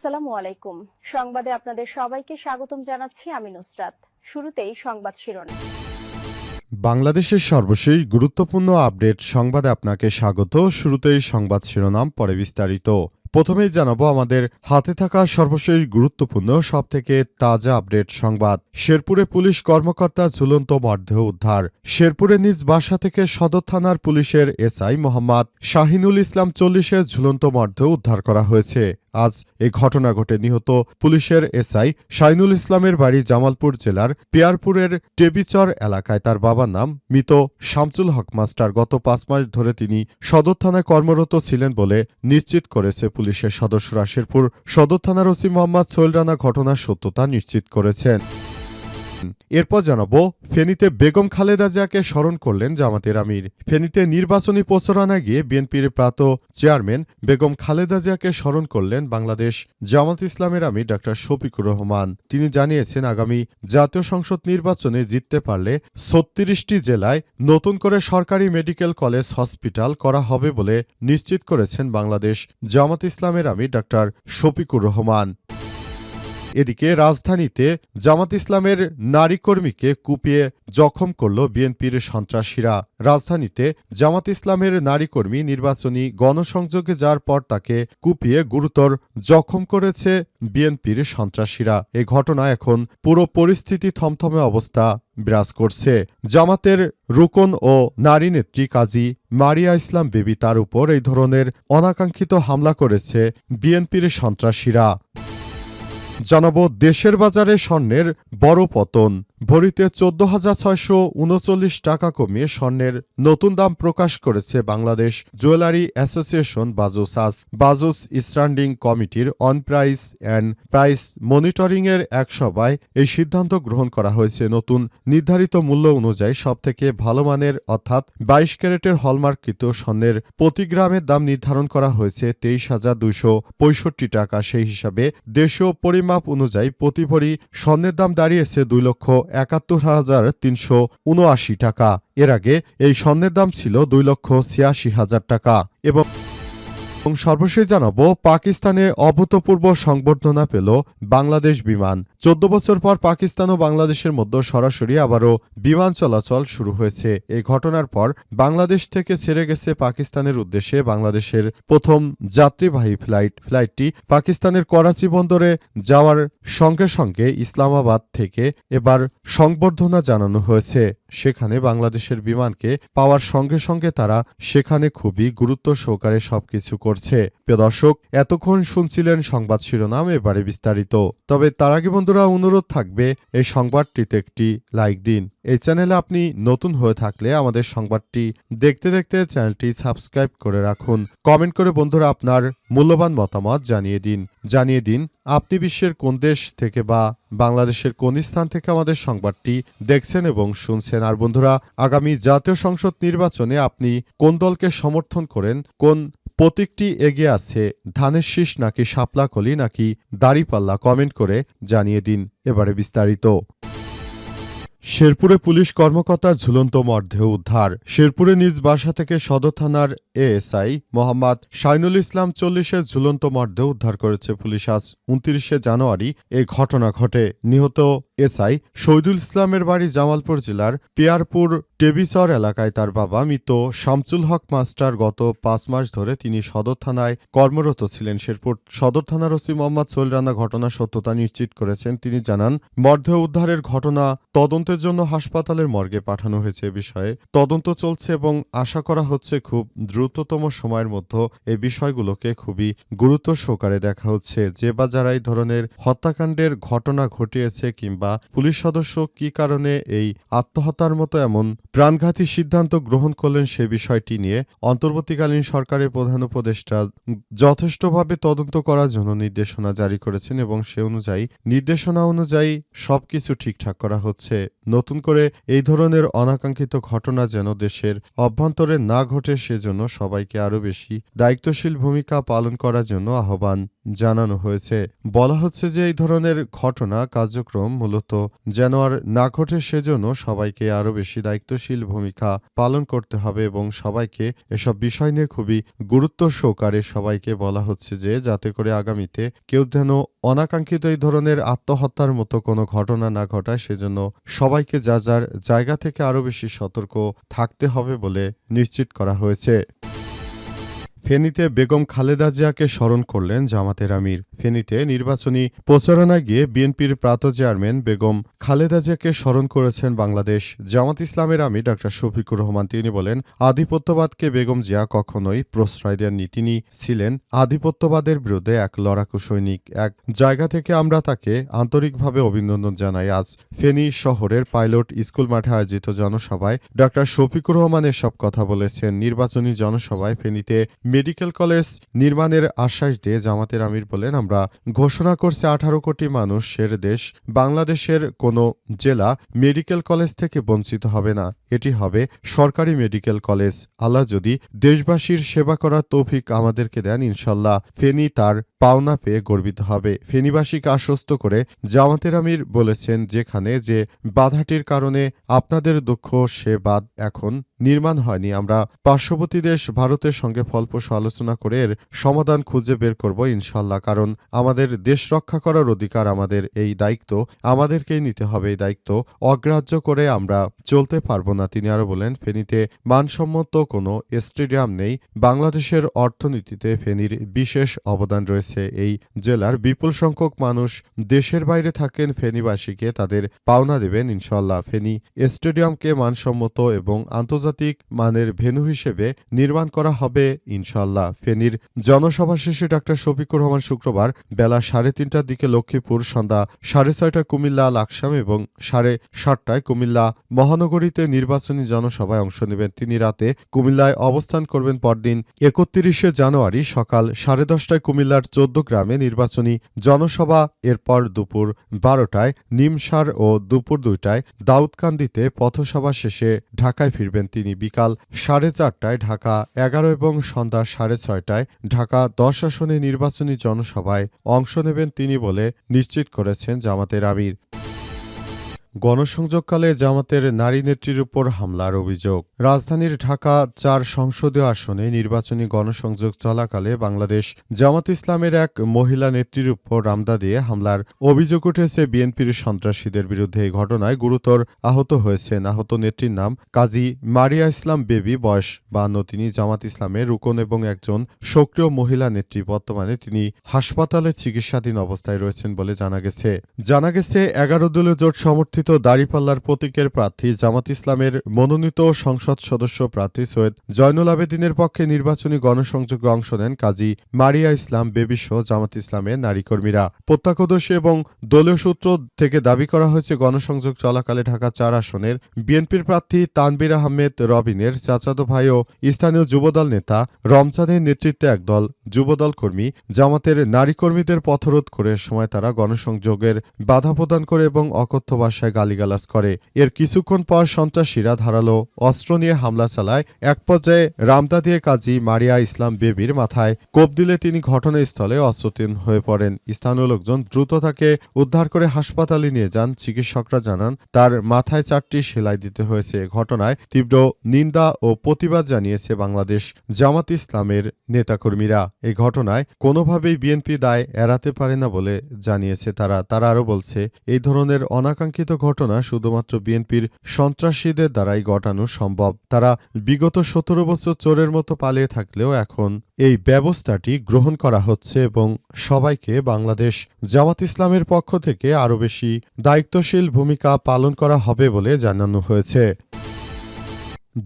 আসসালামু আলাইকুম। সংবাদে আপনাদের সবাইকে স্বাগতম জানাচ্ছি আমি নুসরাত। শুরুতেই সংবাদ শিরোনাম। বাংলাদেশের সর্বশেষ গুরুত্বপূর্ণ আপডেট সংবাদে আপনাকে স্বাগত। শুরুতেই সংবাদ শিরোনাম, পরে বিস্তারিত। প্রথমেই জানাব আমাদের হাতে থাকা সর্বশেষ গুরুত্বপূর্ণ, সবথেকে তাজা আপডেট সংবাদ। শেরপুরে পুলিশ কর্মকর্তা ঝুলন্ত মরদেহ উদ্ধার। শেরপুরে নিজ বাসা থেকে সদর থানার পুলিশের এসআই মোহাম্মদ শাহিনুল ইসলাম চল্লিশের ঝুলন্ত মরদেহ উদ্ধার করা হয়েছে। আজ এ ঘটনা ঘটে নিহত পুলিশের এসআই শাইনুল ইসলামের বাড়ি জামালপুর জেলার পিয়ারপুরের টেবিচর এলাকায় তার বাবার নাম মৃত শামসুল হক মাস্টার। গত পাঁচ মাস ধরে তিনি সদর থানায় কর্মরত ছিলেন বলে নিশ্চিত করেছে পুলিশের সদস্যরা। শেরপুর সদর থানার ওসি মোহাম্মদ সোহেল রানা ঘটনার সত্যতা নিশ্চিত করেছেন। এরপর জানাব, ফেনীতে বেগম খালেদা জিয়াকে স্মরণ করলেন জামাতের আমির। ফেনীতে নির্বাচনী প্রচারণা গিয়ে বিএনপির প্রাত চেয়ারম্যান বেগম খালেদা জিয়াকে স্মরণ করলেন বাংলাদেশ জামাত ইসলামের আমির ড শফিকুর রহমান। তিনি জানিয়েছেন, আগামী জাতীয় সংসদ নির্বাচনে জিততে পারলে ছত্রিশটি জেলায় নতুন করে সরকারি মেডিকেল কলেজ, হসপিটাল করা হবে বলে নিশ্চিত করেছেন বাংলাদেশ জামাত ইসলামের আমির ড শফিকুর রহমান। এদিকে রাজধানীতে জামাত ইসলামের নারী কর্মীকে কুপিয়ে জখম করল বিএনপির সন্ত্রাসীরা। রাজধানীতে জামাত ইসলামের নারী কর্মী নির্বাচনী গণসংযোগে যাওয়ার পর তাকে কুপিয়ে গুরুতর জখম করেছে বিএনপির সন্ত্রাসীরা। এ ঘটনা এখন পুরো পরিস্থিতি থমথমে অবস্থা বিরাজ করছে। জামাতের রুকন ও নারী নেত্রী কাজী মারিয়া ইসলাম বেবি তার উপর এই ধরনের অনাকাঙ্ক্ষিত হামলা করেছে বিএনপির সন্ত্রাসীরা। জানাব দেশের বাজারে স্বর্ণের বড় পতন। ভরিতে চোদ্দ হাজার ছয়শো উনচল্লিশ টাকা কমিয়ে স্বর্ণের নতুন দাম প্রকাশ করেছে বাংলাদেশ জুয়েলারি অ্যাসোসিয়েশন বাজুস আজ। বাজুস স্ট্যান্ডিং কমিটির অন প্রাইস অ্যান্ড প্রাইস মনিটরিংয়ের এক সভায় এই সিদ্ধান্ত গ্রহণ করা হয়েছে। নতুন নির্ধারিত মূল্য অনুযায়ী সবথেকে ভালো মানের অর্থাৎ বাইশ ক্যারেটের হলমার্ককৃত স্বর্ণের প্রতি গ্রামের দাম নির্ধারণ করা হয়েছে তেইশ হাজার দুইশো পঁয়ষট্টি টাকা। সেই হিসাবে দেশীয় পরিমাপ অনুযায়ী প্রতি ভরি স্বর্ণের দাম দাঁড়িয়েছে দুই লক্ষ একাত্তর হাজার তিনশো উনআশি টাকা। এর আগে এই স্বর্ণের দাম ছিল দুই লক্ষ ছিয়াশি হাজার টাকা এবং এবং সর্বশেষ জানাব, পাকিস্তানে অভূতপূর্ব সংবর্ধনা পেল বাংলাদেশ বিমান। চোদ্দ বছর পর পাকিস্তান ও বাংলাদেশের মধ্যে সরাসরি আবারও বিমান চলাচল শুরু হয়েছে। এই ঘটনার পর বাংলাদেশ থেকে ছেড়ে গেছে পাকিস্তানের উদ্দেশ্যে বাংলাদেশের প্রথম যাত্রীবাহী ফ্লাইট। ফ্লাইটটি পাকিস্তানের করাচি বন্দরে যাওয়ার সঙ্গে সঙ্গে ইসলামাবাদ থেকে এবার সংবর্ধনা জানানো হয়েছে। সেখানে বাংলাদেশের বিমানকে পাওয়ার সঙ্গে সঙ্গে তারা সেখানে খুবই গুরুত্ব সহকারে সবকিছু করছে। প্রিয় দর্শক, এতক্ষণ শুনছিলেন সংবাদ শিরোনাম, এবারে বিস্তারিত। তবে তার আগে বন্ধুরা, অনুরোধ থাকবে, এই সংবাদটিতে একটি লাইক দিন। এই চ্যানেলে আপনি নতুন হয়ে থাকলে আমাদের সংবাদটি দেখতে দেখতে চ্যানেলটি সাবস্ক্রাইব করে রাখুন। কমেন্ট করে বন্ধুরা আপনার মূল্যবান মতামত জানিয়ে দিন। জানিয়ে দিন, আপনি বিশ্বের কোন দেশ থেকে বা বাংলাদেশের কোন স্থান থেকে আমাদের সংবাদটি দেখছেন এবং শুনছেন? আর বন্ধুরা, আগামী জাতীয় সংসদ নির্বাচনে আপনি কোন দলকে সমর্থন করেন? কোন প্রতীকটি এগিয়ে আছে? ধানের শীষ নাকি শাপলা কলি নাকি দাড়িপাল্লা? কমেন্ট করে জানিয়ে দিন। এবারে বিস্তারিত। শেরপুরে পুলিশ কর্মকর্তার ঝুলন্ত মরদেহ উদ্ধার। শেরপুরে নিজ বাসা থেকে সদর থানার এএসআই মোহাম্মদ শাইনুল ইসলাম চল্লিশের ঝুলন্ত মরদেহ উদ্ধার করেছে পুলিশ। আজ উনত্রিশে জানুয়ারি এই ঘটনা ঘটে। নিহত এসআই শহীদুল ইসলামের বাড়ি জামালপুর জেলার পিয়ারপুর টেবিচর এলাকায় তার বাবা মৃত শামসুল হক মাস্টার গত পাঁচ মাস ধরে তিনি সদর থানায় কর্মরত ছিলেন। শেরপুর সদর থানার ওসি মোহাম্মদ সোহেল রানা ঘটনার সত্যতা নিশ্চিত করেছেন। তিনি জানান, মরদেহ উদ্ধারের ঘটনা তদন্তের জন্য হাসপাতালের মর্গে পাঠানো হয়েছে এ বিষয়ে। তদন্ত চলছে এবং আশা করা হচ্ছে খুব দ্রুততম সময়ের মধ্যে এই বিষয়গুলোকে খুবই গুরুত্ব সহকারে দেখা হচ্ছে। যে বা যারা এই ধরনের হত্যাকাণ্ডের ঘটনা ঘটিয়েছে কিংবা পুলিশ সদস্য কি কারণে এই আত্মহত্যার মতো এমন প্রাণঘাতী সিদ্ধান্ত গ্রহণ করলেন সে বিষয়টি নিয়ে অন্তর্বর্তীকালীন সরকারের প্রধান উপদেষ্টা যথেষ্টভাবে তদন্ত করার জন্য নির্দেশনা জারি করেছেন এবং সে অনুযায়ী নির্দেশনা অনুযায়ী সবকিছু ঠিকঠাক করা হচ্ছে। নতুন করে এই ধরনের অনাকাঙ্ক্ষিত ঘটনা যেন দেশের অভ্যন্তরে না ঘটে, সেজন্য সবাইকে আরও বেশি দায়িত্বশীল ভূমিকা পালন করার জন্য আহ্বান। জানানো হয়েছে। বলা হচ্ছে যে এই ধরনের ঘটনা কার্যক্রম মূলত যেন আর না ঘটে সেজন্য সবাইকে আরও বেশি দায়িত্বশীল ভূমিকা পালন করতে হবে এবং সবাইকে এসব বিষয় নিয়ে খুবই গুরুত্ব সহকারে সবাইকে বলা হচ্ছে যে যাতে করে আগামীতে কেউ যেন অনাকাঙ্ক্ষিত এই ধরনের আত্মহত্যার মতো কোনো ঘটনা না ঘটায়, সেজন্য সবাইকে যা যার জায়গা থেকে আরও বেশি সতর্ক থাকতে হবে বলে নিশ্চিত করা হয়েছে। ফেনীতে বেগম খালেদা জিয়াকে স্মরণ করলেন জামাতের আমির। ফেনীতে নির্বাচনী প্রচারণায় গিয়ে বিএনপির প্রাত চেয়ারম্যান বেগম খালেদা জিয়াকে স্মরণ করেছেন বাংলাদেশ। জামাত ইসলামের আমির ডা শফিকুর রহমান তিনি বলেন, আধিপত্যবাদকে বেগম জিয়া কখনোই প্রশ্রয় দেননি। তিনি ছিলেন আধিপত্যবাদের বিরুদ্ধে এক লড়াকু সৈনিক। এক জায়গা থেকে আমরা তাকে আন্তরিকভাবে অভিনন্দন জানাই। আজ ফেনী শহরের পাইলট স্কুল মাঠে আয়োজিত জনসভায় ডা শফিকুর রহমান এসব কথা বলেছেন। নির্বাচনী জনসভায় ফেনীতে মেডিকেল কলেজ নির্মাণের আশ্বাস দিয়ে জামাতের আমির বলেন, আমরা ঘোষণা করছি আঠারো কোটি মানুষের দেশ, বাংলাদেশের কোনো জেলা মেডিকেল কলেজ থেকে বঞ্চিত হবে না। এটি হবে সরকারি মেডিকেল কলেজ। আল্লাহ যদি দেশবাসীর সেবা করার তৌফিক আমাদেরকে দেন, ইনশাল্লাহ ফেনি তার পাওনা পেয়ে গর্বিত হবে। ফেনীবাসীকে আশ্বস্ত করে জামাতের আমির বলেছেন যেখানে যে বাধাটির কারণে আপনাদের দুঃখ, সে বাদ এখন নির্মাণ হয়নি। আমরা পার্শ্ববর্তী দেশ ভারতের সঙ্গে ফলপ্রসূ আলোচনা করে এর সমাধান খুঁজে বের করব ইনশাল্লাহ কারণ আমাদের দেশ রক্ষা করার অধিকার আমাদের এই দায়িত্ব, আমাদেরকেই নিতে হবে এই দায়িত্ব। অগ্রাহ্য করে আমরা চলতে পারব না, তিনি আরও বলেন। ফেনীতে মানসম্মত কোনো স্টেডিয়াম নেই। বাংলাদেশের অর্থনীতিতে ফেনীর বিশেষ অবদান রয়েছে। এই জেলার বিপুল সংখ্যক মানুষ দেশের বাইরে থাকেন। ফেনীবাসীকে তাদের পাওনা দেবেন ইনশাল্লাহ ফেনী স্টেডিয়ামকে মানসম্মত এবং আন্তর্জাতিক মানের ভেন্যু হিসেবে নির্মাণ করা হবে ইনশাল্লাহ ফেনীর জনসভা শেষে ডাক্তার শফিকুর রহমান শুক্রবার বেলা সাড়ে তিনটার দিকে লক্ষ্মীপুর, সন্ধ্যা সাড়ে ছয়টায় কুমিল্লা, লাকসাম এবং সাড়ে সাতটায় কুমিল্লা মহানগরীতে নির্বাচনী জনসভায় অংশ নেবেন। তিনি রাতে কুমিল্লায় অবস্থান করবেন পরদিন একত্রিশে জানুয়ারি সকাল সাড়ে দশটায় কুমিল্লার চোদ্দ গ্রামে নির্বাচনী জনসভা, এরপর দুপুর বারোটায় নিমসার ও দুপুর দুইটায় দাউদকান্দিতে পথসভা শেষে ঢাকায় ফিরবেন তিনি। বিকাল সাড়ে চারটায় ঢাকা এগারো এবং সন্ধ্যা সাড়ে ছয়টায় ঢাকা দশ আসনে নির্বাচনী জনসভায় অংশ নেবেন তিনি বলে নিশ্চিত করেছেন জামাতের আমির। গণসংযোগকালে জামাতের নারী নেত্রীর উপর হামলার অভিযোগ। রাজধানীর ঢাকা চার সংসদীয় আসনে নির্বাচনী গণসংযোগ চলাকালে বাংলাদেশ জামাত ইসলামের এক মহিলা নেত্রীর উপর রামদা দিয়ে হামলার অভিযোগ উঠেছে বিএনপির সন্ত্রাসীদের বিরুদ্ধে। এই ঘটনায় গুরুতর আহত হয়েছেন আহত নেত্রীর নাম কাজী মারিয়া ইসলাম বেবি, বয়স বান্ন তিনি জামাত ইসলামের রুকন এবং একজন সক্রিয় মহিলা নেত্রী। বর্তমানে তিনি হাসপাতালে চিকিৎসাধীন অবস্থায় রয়েছেন বলে জানা গেছে। জানা গেছে, এগারো দলীয় জোট সমর্থিত দাড়িপাল্লার প্রতীকের প্রার্থী জামাত ইসলামের মনোনীত সংসদ সদস্য প্রার্থী সৈয়দ জয়নুল আবেদিনের পক্ষে নির্বাচনী গণসংযোগে অংশ নেন কাজী মারিয়া ইসলাম বেবিসহ জামাত ইসলামের নারী কর্মীরা প্রত্যক্ষদর্শী এবং দলীয় সূত্র থেকে দাবি করা হয়েছে, গণসংযোগ চলাকালে ঢাকা চার আসনের বিএনপির প্রার্থী তানবির আহমেদ রবিনের চাচাতো ভাই ও স্থানীয় যুবদল নেতা রমজানের নেতৃত্বে একদল যুবদল কর্মী জামাতের নারী কর্মীদের পথরোধ করে সময় তারা গণসংযোগের বাধা প্রদান করে এবং অকথ্য ভাষায় গালিগালাজ করে। এর কিছুক্ষণ পর সন্ত্রাসীরা ধারালো অস্ত্র নিয়ে হামলা চালায়। এক পর্যায়ে রামদা দিয়ে কাজী মারিয়া ইসলাম বেবির মাথায় কোপ দিলে তিনি ঘটনাস্থলে অস্ত্রতীন হয়ে পড়েন। স্থানীয় লোকজন দ্রুত তাকে উদ্ধার করে হাসপাতালে নিয়ে যান। চিকিৎসকরা জানান, তার মাথায় চারটি সেলাই দিতে হয়েছে। ঘটনায় তীব্র নিন্দা ও প্রতিবাদ জানিয়েছে বাংলাদেশ জামাত ইসলামের নেতাকর্মীরা। এই ঘটনায় কোনোভাবেই বিএনপি দায় এড়াতে পারে না বলে জানিয়েছে তারা। তারা আরও বলছে, এই ধরনের অনাকাঙ্ক্ষিত ঘটনা শুধুমাত্র বিএনপির সন্ত্রাসীদের দ্বারাই ঘটানো সম্ভব। তারা বিগত সতেরো বছর চোরের মতো পালিয়ে থাকলেও এখন এই ব্যবস্থাটি গ্রহণ করা হচ্ছে এবং সবাইকে বাংলাদেশ জামাত ইসলামের পক্ষ থেকে আরও বেশি দায়িত্বশীল ভূমিকা পালন করা হবে বলে জানানো হয়েছে।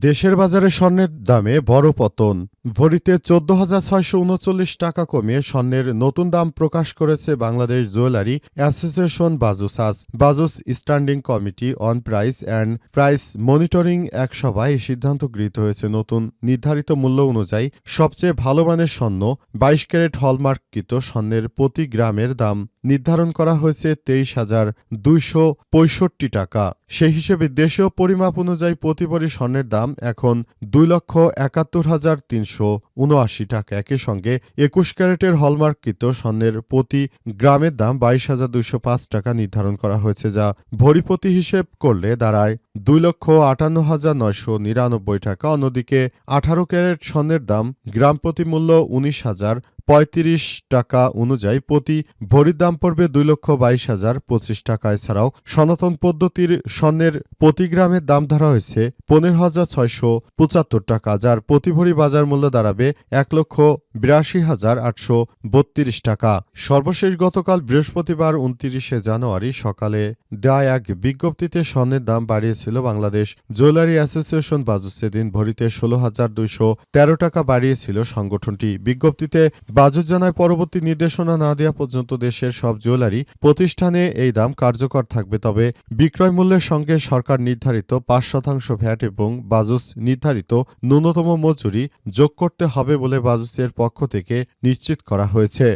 দেশের বাজারে স্বর্ণের দামে বড় পতন। ভরিতে চোদ্দ হাজার ছয়শো উনচল্লিশ টাকা কমিয়ে স্বর্ণের নতুন দাম প্রকাশ করেছে Bangladesh jewellery association বাজুসাস BAJUS standing committee on price and price monitoring এক সভায় এই সিদ্ধান্ত গৃহীত হয়েছে। নতুন নির্ধারিত মূল্য অনুযায়ী সবচেয়ে ভালো মানের স্বর্ণ বাইশ ক্যারেট হলমার্ককৃত স্বর্ণের প্রতি গ্রামের দাম নির্ধারণ করা হয়েছে তেইশ হাজার দুইশো পঁয়ষট্টি টাকা। সেই হিসেবে দেশীয় পরিমাপ অনুযায়ী প্রতি ভরি স্বর্ণের দাম এখন দুই লক্ষ একাত্তর হাজার তিনশো তিনশো উনআশি টাকা। একই সঙ্গে একুশ ক্যারেটের হলমার্ককৃত স্বর্ণের প্রতি গ্রামের দাম বাইশ হাজার দুইশো পাঁচ টাকা নির্ধারণ করা হয়েছে, যা ভরিপতি হিসেব করলে দাঁড়ায় দুই লক্ষ আটান্ন হাজার নয়শো নিরানব্বই টাকা। অন্যদিকে আঠারো ক্যারেট স্বর্ণের দাম গ্রাম প্রতি মূল্য উনিশ হাজার পঁয়ত্রিশ টাকা অনুযায়ী প্রতি ভরির দাম পড়বে দুই লক্ষ বাইশ হাজার পঁচিশ টাকা। এছাড়াও সনাতন পদ্ধতির স্বর্ণের প্রতি গ্রামের দাম ধরা হয়েছে পনেরো হাজার ছয়শো পঁচাত্তর টাকা, যার প্রতি ভরি বাজার মূল্য দাঁড়াবে এক লক্ষ বিরাশি হাজার আটশো বত্রিশ টাকা। সর্বশেষ গতকাল বৃহস্পতিবার উনত্রিশে জানুয়ারি সকালে দেয়া এক বিজ্ঞপ্তিতে স্বর্ণের দাম বাড়িয়েছিল বাংলাদেশ। জুয়েলারি অ্যাসোসিয়েশন বাজুস সেদিন ভরিতে ষোলো হাজার দুইশো তেরো টাকা বাড়িয়েছিল সংগঠনটি। বিজ্ঞপ্তিতে বাজুস জানায় পরবর্তী নির্দেশনা না দেওয়া পর্যন্ত দেশের সব জুয়েলারি প্রতিষ্ঠানে এই দাম কার্যকর থাকবে, তবে বিক্রয় মূল্যের সঙ্গে সরকার নির্ধারিত পাঁচ শতাংশ ভ্যাট এবং বাজুস নির্ধারিত ন্যূনতম মজুরি যোগ করতে হবে বলে বাজুসের পক্ষ থেকে নিশ্চিত করা হয়েছে।